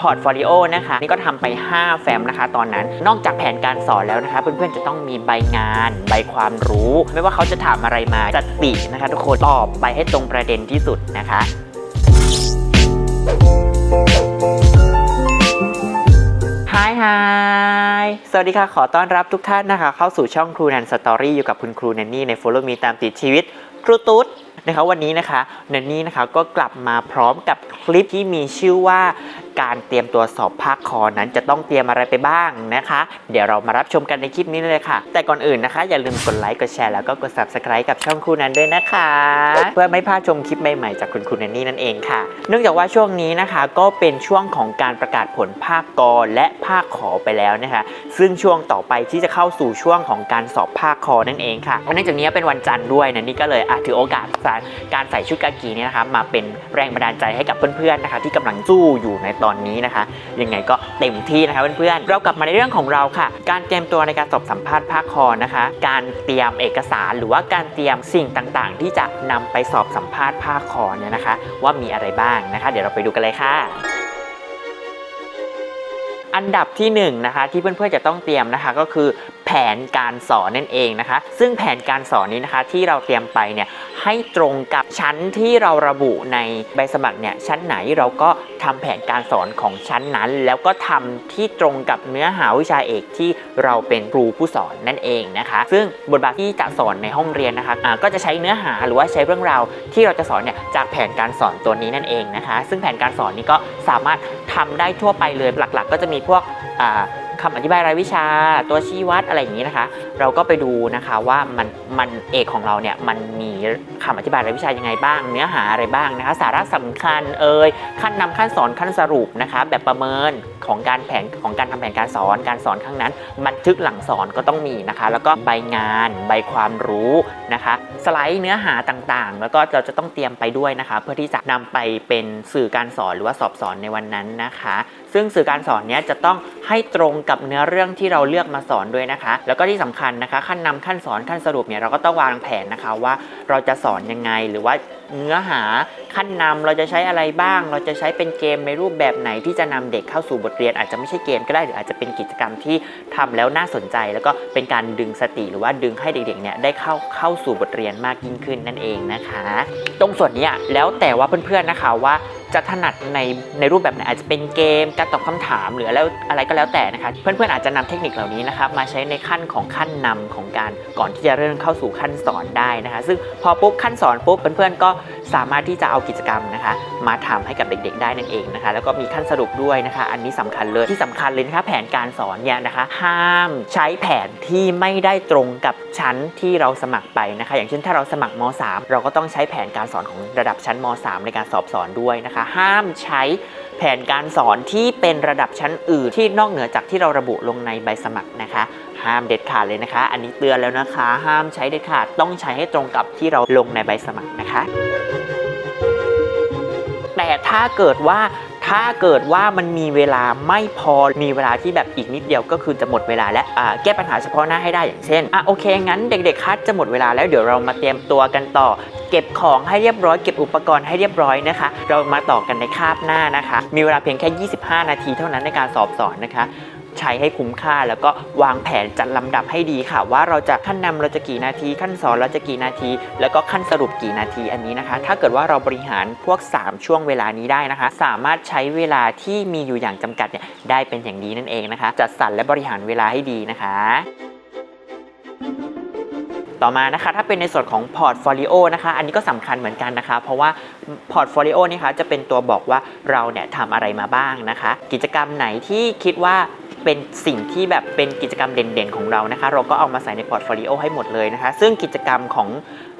พอร์ตโฟลิโอนะคะ นี่ก็ทำไป 5 แฟ้มนะคะ ตอนนั้น นอกจากแผนการสอนแล้วนะคะ เพื่อนๆจะต้องมีใบงาน ใบความรู้ ไม่ว่าเขาจะถามอะไรมาจะตินะคะ ทุกคนตอบไปให้ตรงประเด็นที่สุดนะคะฮายสวัสดีค่ะ ขอต้อนรับทุกท่านนะคะ เข้าสู่ช่องครูแนนสตอรี่อยู่กับคุณครูแนนนี่ใน Follow Me ตามติดชีวิต ครูตุ๊ดนะคะวันนี้นะคะแนนนี่นะคะก็กลับมาพร้อมกับคลิปที่มีชื่อว่า การเตรียมตัวสอบภาคคอนั้นจะต้องเตรียมอะไรไปบ้างนะคะ เดี๋ยวเรามารับชมกันในคลิปนี้เลยค่ะ แต่ก่อนอื่นนะคะ อย่าลืมกดไลค์กดแชร์แล้วก็กด subscribe กับช่องครูแนนด้วยนะคะ เพื่อไม่พลาดชมคลิปใหม่ๆจากคุณครูแนนนี่นั่นเองค่ะ เนื่องจากว่าช่วงนี้นะคะก็เป็นช่วงของการประกาศผลภาคกอและภาคขอไปแล้วนะคะ ซึ่งช่วงต่อไปที่จะเข้าสู่ช่วงของการสอบภาคคอนั่นเองค่ะเนื่องจากนี้เป็นวันจันทร์ด้วยนะนี่ก็เลยอะถือโอกาสการใส่ชุดกากีนี่นะคะมาเป็นแรงบันดาลใจให้กับเพื่อนๆนะคะ ที่กำลังสู้อยู่ในตอนนี้นะคะ ยังไงก็เต็มที่นะคะเพื่อนๆ เรากลับมาในเรื่องของเราค่ะ การเตรียมตัวในการสอบสัมภาษณ์ภาคคอนะคะ การเตรียมเอกสารหรือว่าการเตรียมสิ่งต่างๆ ที่จะนำไปสอบสัมภาษณ์ภาคคอเนี่ยนะคะ ว่ามีอะไรบ้างนะคะ เดี๋ยวเราไปดูกันเลยค่ะอันดับที่1นงนะคะที่เพื่อนๆจะต้องเตรียมนะคะก็คือ นการสอนนั่นเองนะคะ ซึ่งแผนการสอนนี้นะคะที่เราเตรียมไปเนี่ยให้ตรงกับชั้นที่เราระบุในใบสมัครเนี่ยชั้นไหนเราก็ทำแผนการสอนของชั้นนั้น แล้วก็ทำที่ตรงกับเนื้อหาวิชาเอกที่เราเป็นครูผู้สอนนั่นเองนะคะ ซึ่งบทบาทที่จะสอนในห้องเรียนนะคะะก็จะใช้เนื้อหาหรือว่าใช้เรื่องราวที่เราจะสอนเนี่ยจากแผนการสอนตัวนี้นั่นเองนะคะ ซึ่งแผนการสอนนี้ก็สามารถทำได้ทั่วไปเลยหลัก ๆ ก็จะมีพวก คำอธิบายรายวิชา ตัวชี้วัดอะไรอย่างนี้นะคะ เราก็ไปดูนะคะว่ามันมันเอกของเราเนี่ยมันมีคำอธิบายรายวิชายังไงบ้าง เนื้อหาอะไรบ้างนะคะ สาระสำคัญเอ่ยขั้นนำขั้นสอนขั้นสรุปนะคะแบบประเมินของการแผนของการทำแผนการสอน การสอนครั้งนั้น บันทึกหลังสอนก็ต้องมีนะคะ แล้วก็ใบงานใบความรู้นะคะ สไลด์เนื้อหาต่างๆ แล้วก็เราจะต้องเตรียมไปด้วยนะคะ เพื่อที่จะนำไปเป็นสื่อการสอนหรือว่าสอบสอนในวันนั้นนะคะ ซึ่งสื่อการสอนเนี้ยจะต้องให้ตรงกับเนื้อเรื่องที่เราเลือกมาสอนด้วยนะคะ แล้วก็ที่สำคัญนะคะ ขั้นนำขั้นสอนขั้นสรุปเนี่ยเราก็ต้องวางแผนนะคะว่าเราจะสอนยังไงหรือว่าเนื้อหาขั้นนำเราจะใช้อะไรบ้าง เราจะใช้เป็นเกมในรูปแบบไหนที่จะนำเด็กเข้าสู่บทเรียน อาจจะไม่ใช่เกมก็ได้หรืออาจจะเป็นกิจกรรมที่ทำแล้วน่าสนใจ แล้วก็เป็นการดึงสติหรือว่าดึงให้เด็กๆเนี่ยได้เข้าเข้าสู่บทเรียนมากยิ่งขึ้นนั่นเองนะคะ ตรงส่วนนี้แล้วแต่ว่าเพื่อนๆนะคะว่า จะถนัดในในรูปแบบไหนอาจจะเป็นเกม การตอบคำถามหรือแล้วอะไรก็แล้วแต่นะคะเพื่อนๆอาจจะนำเทคนิคเหล่านี้นะคะมาใช้ในขั้นของขั้นนำของการก่อนที่จะเริ่มเข้าสู่ขั้นสอนได้นะคะ ซึ่งพอปุ๊บขั้นสอนปุ๊บเพื่อนๆก็สามารถที่จะเอากิจกรรมนะคะ มาทำให้กับเด็ก ๆ ได้นั่นเองนะคะ แล้วก็มีขั้นสรุปด้วยนะคะ อันนี้สำคัญเลยที่สำคัญเลยนะคะแผนการสอนเนี่ยนะคะ ห้ามใช้แผนที่ไม่ได้ตรงกับชั้นที่เราสมัครไปนะคะ อย่างเช่นถ้าเราสมัครม .3 เราก็ต้องใช้แผนการสอนของระดับชั้นม .3 ในการสอบสอนด้วยนะคะห้ามใช้แผนการสอนที่เป็นระดับชั้นอื่นที่นอกเหนือจากที่เราระบุลงในใบสมัครนะคะ ห้ามเด็ดขาดเลยนะคะ อันนี้เตือนแล้วนะคะ ห้ามใช้เด็ดขาดต้องใช้ให้ตรงกับที่เราลงในใบสมัครนะคะแต่ถ้าเกิดว่าถ้าเกิดว่ามันมีเวลาไม่พอมีเวลาที่แบบอีกนิดเดียวก็คือจะหมดเวลาและอ่าแก้ปัญหาเฉพาะหน้าให้ได้อย่างเช่นอะโอเคงั้นเด็กๆคัดจะหมดเวลาแล้วเดี๋ยวเรามาเตรียมตัวกันต่อ เก็บของให้เรียบร้อยเก็บอุปกรณ์ให้เรียบร้อยนะคะ เรามาต่อกันในคาบหน้านะคะ มีเวลาเพียงแค่ 25 นาทีเท่านั้นในการสอบสอนนะคะใช้ให้คุ้มค่าแล้วก็วางแผนจัดลำดับให้ดีค่ะ ว่าเราจะขั้นนำเราจะกี่นาที ขั้นสอนเราจะกี่นาที แล้วก็ขั้นสรุปกี่นาทีอันนี้นะคะ ถ้าเกิดว่าเราบริหารพวก 3 ช่วงเวลานี้ได้นะคะ สามารถใช้เวลาที่มีอยู่อย่างจำกัดเนี่ยได้เป็นอย่างดีนั่นเองนะคะ จัดสรรและบริหารเวลาให้ดีนะคะ ต่อมานะคะ ถ้าเป็นในส่วนของพอร์ตโฟลิโอนะคะ อันนี้ก็สำคัญเหมือนกันนะคะ เพราะว่าพอร์ตโฟลิโอนี่คะจะเป็นตัวบอกว่าเราเนี่ยทำอะไรมาบ้างนะคะ กิจกรรมไหนที่คิดว่าเป็นสิ่งที่แบบเป็นกิจกรรมเด่นๆ ของเรานะคะ เราก็เอามาใส่ในพอร์ตโฟลิโอให้หมดเลยนะคะ ซึ่งกิจกรรมของ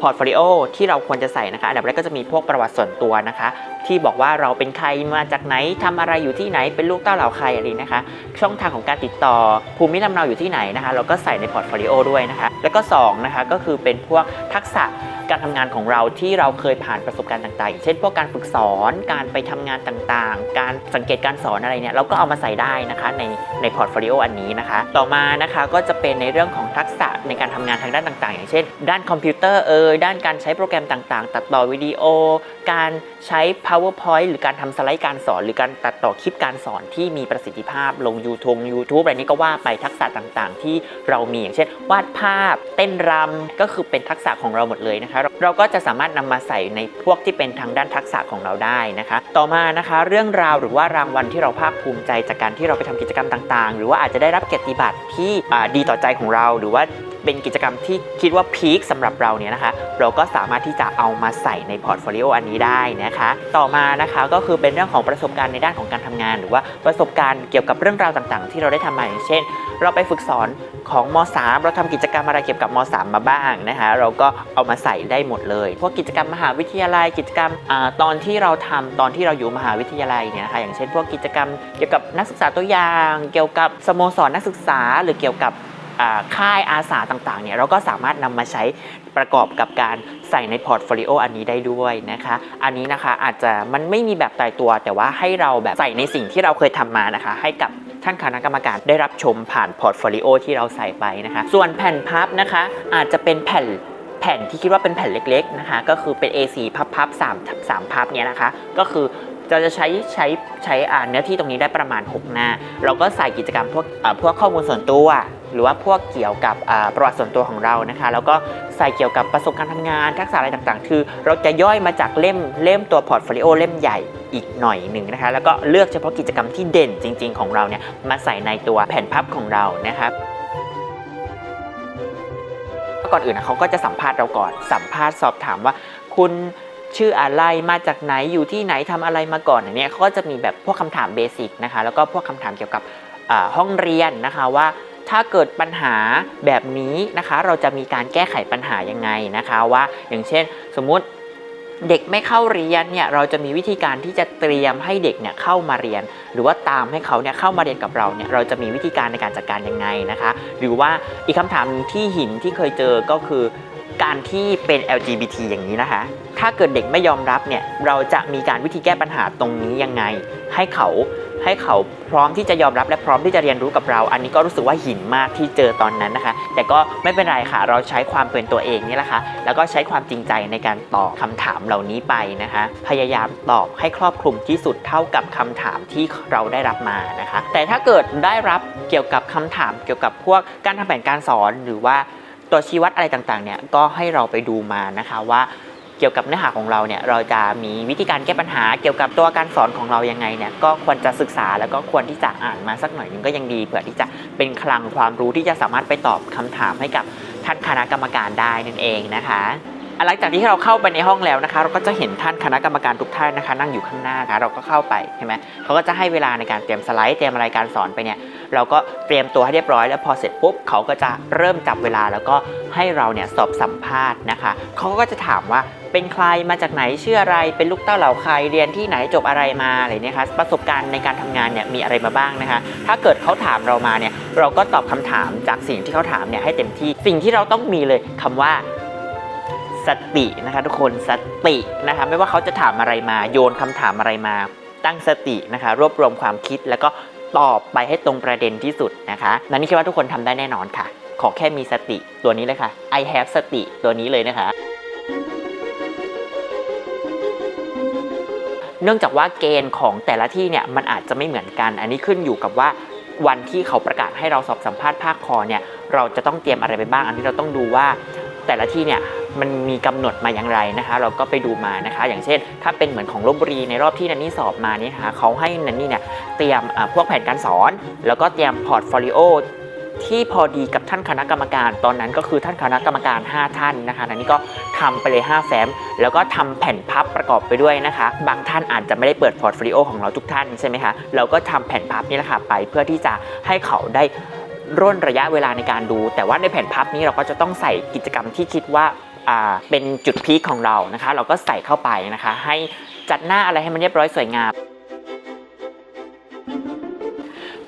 พอร์ตโฟลิโอที่เราควรจะใส่นะคะอันดับแรกก็จะมีพวกประวัติส่วนตัวนะคะ ที่บอกว่าเราเป็นใครมาจากไหนทำอะไรอยู่ที่ไหนเป็นลูกเต้าเหล่าใครอะไรนะคะ ช่องทางของการติดต่อภูมิลำเนาอยู่ที่ไหนนะคะ เราก็ใส่ในพอร์ตโฟลิโอด้วยนะคะ แล้วก็2นะคะก็คือเป็นพวกทักษะ การทำงานของเราที่เราเคยผ่านประสบการณ์ต่างๆเช่นพวกการฝึกสอนการไปทำงานต่างๆ การสังเกตการสอนอะไรเนี่ยเราก็เอามาใส่ได้นะคะในในพอร์ตโฟลิโออันนี้นะคะ ต่อมานะคะก็จะเป็นในเรื่องของทักษะในการทำงานทางด้านต่างๆ อย่างเช่น ด้านคอมพิวเตอร์เอ่ยด้านการใช้โปรแกรมต่างๆ ตัดต่อวิดีโอ การใช้ powerpoint หรือการทำสไลด์การสอน หรือการตัดต่อคลิปการสอนที่มีประสิทธิภาพลง YouTube YouTube อะไรนี้ก็ว่าไปทักษะต่างๆ ที่เรามีอย่างเช่น วาดภาพเต้นรำก็คือเป็นทักษะของเราหมดเลยนะคะเราเราก็จะสามารถนำมาใส่ในพวกที่เป็นทางด้านทักษะของเราได้นะคะ ต่อมานะคะเรื่องราวหรือว่ารางวัลที่เราภาคภูมิใจจากการที่เราไปทำกิจกรรมต่างๆ หรือว่าอาจจะได้รับเกียรติบัตรที่ดีต่อใจของเราหรือว่าเป็นกิจกรรมที่คิดว่าพีคสำหรับเราเนี่ยนะคะ เราก็สามารถที่จะเอามาใส่ในพอร์ตโฟลิโออันนี้ได้นะคะ ต่อมานะคะก็คือเป็นเรื่องของประสบการณ์ในด้านของการทำงาน หรือว่าประสบการณ์เกี่ยวกับเรื่องราวต่างๆ ที่เราได้ทำมาอย่างเช่น เราไปฝึกสอนของม .3 เราทำกิจกรรมอะไรเกี่ยวกับม .3 มาบ้างนะคะเราก็เอามาใส่ได้หมดเลยพวกกิจกรรมมหาวิทยาลัยกิจกรรมอตอนที่เราทำตอนที่เราอยู่มหาวิทยาลัยเนี่ยนะคะอย่างเช่น พวกกิจกรรมเกี่ยวกับนักศึกษาตัวอย่าง เกี่ยวกับสโมสรนักศึกษาหรือเกี่ยวกับ ค่ายอาสาต่างๆเนี่ยเราก็สามารถนำมาใช้ประกอบกับการใส่ในพอร์ตโฟลิโออันนี้ได้ด้วยนะคะ อันนี้นะคะอาจจะมันไม่มีแบบตายตัว แต่ว่าให้เราแบบใส่ในสิ่งที่เราเคยทำมานะคะ ให้กับท่านคณะกรรมการได้รับชมผ่านพอร์ตโฟลิโอที่เราใส่ไปนะคะ ส่วนแผ่นพับนะคะ อาจจะเป็นแผ่นแผ่นที่คิดว่าเป็นแผ่นเล็กๆนะคะ ก็คือเป็น A4 พับๆ3 3พับเนี่ยนะคะ ก็คือเราจะใช้ใช้ใช้อ่าเนื้อที่ตรงนี้ได้ประมาณ 6 หน้า เราก็ใส่กิจกรรมพวกพวกข้อมูลส่วนตัว หรือว่าพวกเกี่ยวกับประวัติส่วนตัวของเรานะคะ แล้วก็ใส่เกี่ยวกับประสบการณ์ทำงานทักษะอะไรต่างๆ คือ เราจะย่อยมาจากเล่มเล่มตัวพอร์ตโฟลิโอเล่มใหญ่อีกหน่อยหนึ่งนะคะ แล้วก็เลือกเฉพาะกิจกรรมที่เด่นจริง ๆ ของเราเนี่ยมาใส่ในตัวแผ่นพับของเรานะครับก่อนอื่นนะเขาก็จะสัมภาษณ์เราก่อน สัมภาษณ์สอบถามว่าคุณชื่ออะไรมาจากไหนอยู่ที่ไหนทำอะไรมาก่อนอย่างเนี้ยเขาก็จะมีแบบพวกคำถามเบสิกนะคะแล้วก็พวกคำถามเกี่ยวกับห้องเรียนนะคะว่า ถ้าเกิดปัญหาแบบนี้นะคะ เราจะมีการแก้ไขปัญหายังไงนะคะว่า อย่างเช่น สมมุติเด็กไม่เข้าเรียนเนี่ยเราจะมีวิธีการที่จะเตรียมให้เด็กเนี่ยเข้ามาเรียน หรือว่าตามให้เขาเนี่ยเข้ามาเรียนกับเราเนี่ยเราจะมีวิธีการในการจัดการยังไงนะคะ หรือว่าอีกคำถามที่หินที่เคยเจอก็คือ การที่เป็น LGBT อย่างนี้นะคะ ถ้าเกิดเด็กไม่ยอมรับเนี่ย เราจะมีการวิธีแก้ปัญหาตรงนี้ยังไง ให้เขาให้เขาพร้อมที่จะยอมรับและพร้อมที่จะเรียนรู้กับเรา อันนี้ก็รู้สึกว่าหินมากที่เจอตอนนั้นนะคะ แต่ก็ไม่เป็นไรค่ะ เราใช้ความเป็นตัวเองนี่แหละค่ะ แล้วก็ใช้ความจริงใจในการตอบคำถามเหล่านี้ไปนะคะ พยายามตอบให้ครอบคลุมที่สุดเท่ากับคำถามที่เราได้รับมานะคะ แต่ถ้าเกิดได้รับเกี่ยวกับคำถามเกี่ยวกับพวกการทำแผนการสอนหรือว่า ตัวชี้วัดอะไรต่างๆเนี่ยก็ให้เราไปดูมานะคะว่าเกี่ยวกับเนื้อหาของเราเนี่ยเราจะมีวิธีการแก้ปัญหาเกี่ยวกับตัวการสอนของเรายังไงเนี่ยก็ควรจะศึกษาแล้วก็ควรที่จะอ่านมาสักหน่อยนึงก็ยังดีเผื่อที่จะเป็นคลังความรู้ที่จะสามารถไปตอบคำถามให้กับท่านคณะกรรมการได้นั่นเองนะคะ หลังจากที่เราเข้าไปในห้องแล้วนะคะ เราก็จะเห็นท่านคณะกรรมการทุกท่านนะคะ นั่งอยู่ข้างหน้าค่ะเราก็เข้าไปใช่ไหมเขาก็จะให้เวลาในการเตรียมสไลด์เตรียมอะไรการสอนไปเนี่ยเราก็เตรียมตัวให้เรียบร้อยแล้วพอเสร็จปุ๊บเขาก็จะเริ่มจับเวลาแล้วก็ให้เราเนี่ยสอบสัมภาษณ์นะคะเขาก็จะถามว่าเป็นใครมาจากไหนชื่ออะไรเป็นลูกเต้าเหล่าใครเรียนที่ไหนจบอะไรมาอะไรเนี่ยคะประสบการณ์ในการทำงานเนี่ยมีอะไรมาบ้างนะคะ ถ้าเกิดเขาถามเรามาเนี่ยเราก็ตอบคำถามจากสิ่งที่เขาถามเนี่ยให้เต็มที่สิ่งที่เราต้องมีเลยคำว่า สตินะคะทุกคนสตินะคะไม่ว่าเขาจะถามอะไรมาโยนคำถามอะไรมา ตั้งสตินะคะ รวบรวมความคิดแล้วก็ตอบไปให้ตรงประเด็นที่สุดนะคะนั่นนี่คิดว่าทุกคนทำได้แน่นอนค่ะ ขอแค่มีสติตัวนี้เลยค่ะ I have สติตัวนี้เลยนะคะเนื่องจากว่าเกณฑ์ของแต่ละที่เนี่ยมันอาจจะไม่เหมือนกัน อันนี้ขึ้นอยู่กับว่าวันที่เขาประกาศให้เราสอบสัมภาษณ์ภาคคอเนี่ยเราจะต้องเตรียมอะไรไปบ้าง อันนี้เราต้องดูว่า แต่ละที่เนี่ยมันมีกำหนดมาอย่างไรนะคะ เราก็ไปดูมานะคะ อย่างเช่น ถ้าเป็นเหมือนของลบบุรีในรอบที่นันนี่สอบมานี่นะคะเขาให้นันนี่เนี่ยเตรียมอ่าพวกแผนการสอน แล้วก็เตรียมพอร์ตโฟลิโอที่พอดีกับท่านคณะกรรมการตอนนั้นก็คือท่านคณะกรรมการ 5 ท่านนะคะอันนี้ก็ทำไปเลย 5 แฟ้ม แล้วก็ทำแผ่นพับประกอบไปด้วยนะคะ บางท่านอาจจะไม่ได้เปิดพอร์ตโฟลิโอของเราทุกท่านใช่ไหมคะเราก็ทำแผ่นพับนี่แหละค่ะไปเพื่อที่จะให้เขาได้ ร่นระยะเวลาในการดู แต่ว่าในแผ่นพับนี้เราก็จะต้องใส่กิจกรรมที่คิดว่าเป็นจุดพีคของเรานะคะ เราก็ใส่เข้าไปนะคะ ให้จัดหน้าอะไรให้มันเรียบร้อยสวยงาม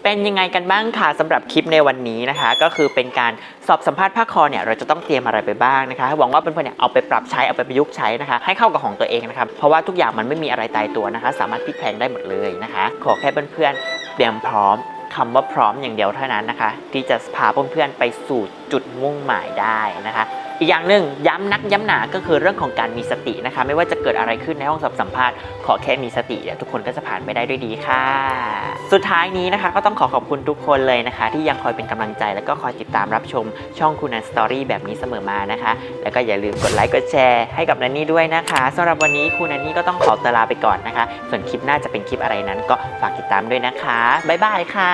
เป็นยังไงกันบ้างคะสำหรับคลิปในวันนี้นะคะ ก็คือเป็นการสอบสัมภาษณ์ภาคคอเนี่ยเราจะต้องเตรียมอะไรไปบ้างนะคะหวังว่าเพื่อนๆเนี่ยเอาไปปรับใช้เอาไปประยุกต์ใช้นะคะ ให้เข้ากับของตัวเองนะครับเพราะว่าทุกอย่างมันไม่มีอะไรตายตัวนะคะ สามารถพลิกแพลงได้หมดเลยนะคะ ขอแค่เพื่อนๆเตรียมพร้อม คำว่าพร้อมอย่างเดียวเท่านั้นนะคะ ที่จะพาเพื่อนๆไปสู่จุดมุ่งหมายได้นะคะ อีกอย่างหนึ่งย้ำนักย้ำหนาก็คือเรื่องของการมีสตินะคะ ไม่ว่าจะเกิดอะไรขึ้นในห้องสอบสัมภาษณ์ขอแค่มีสติเดี๋ยวทุกคนก็จะผ่านไปได้ด้วยดีค่ะ สุดท้ายนี้นะคะ ก็ต้องขอขอบคุณทุกคนเลยนะคะ ที่ยังคอยเป็นกำลังใจ และก็คอยติดตามรับชมช่องคุณนันสตอรี่แบบนี้เสมอมานะคะ แล้วก็อย่าลืมกดไลค์กดแชร์ให้กับนันนี่ด้วยนะคะ สำหรับวันนี้คุณนันนี่ก็ต้องขอตลาไปก่อนนะคะ ส่วนคลิปหน้าจะเป็นคลิปอะไรนั้น ก็ฝากติดตามด้วยนะคะบ๊ายบายค่ะ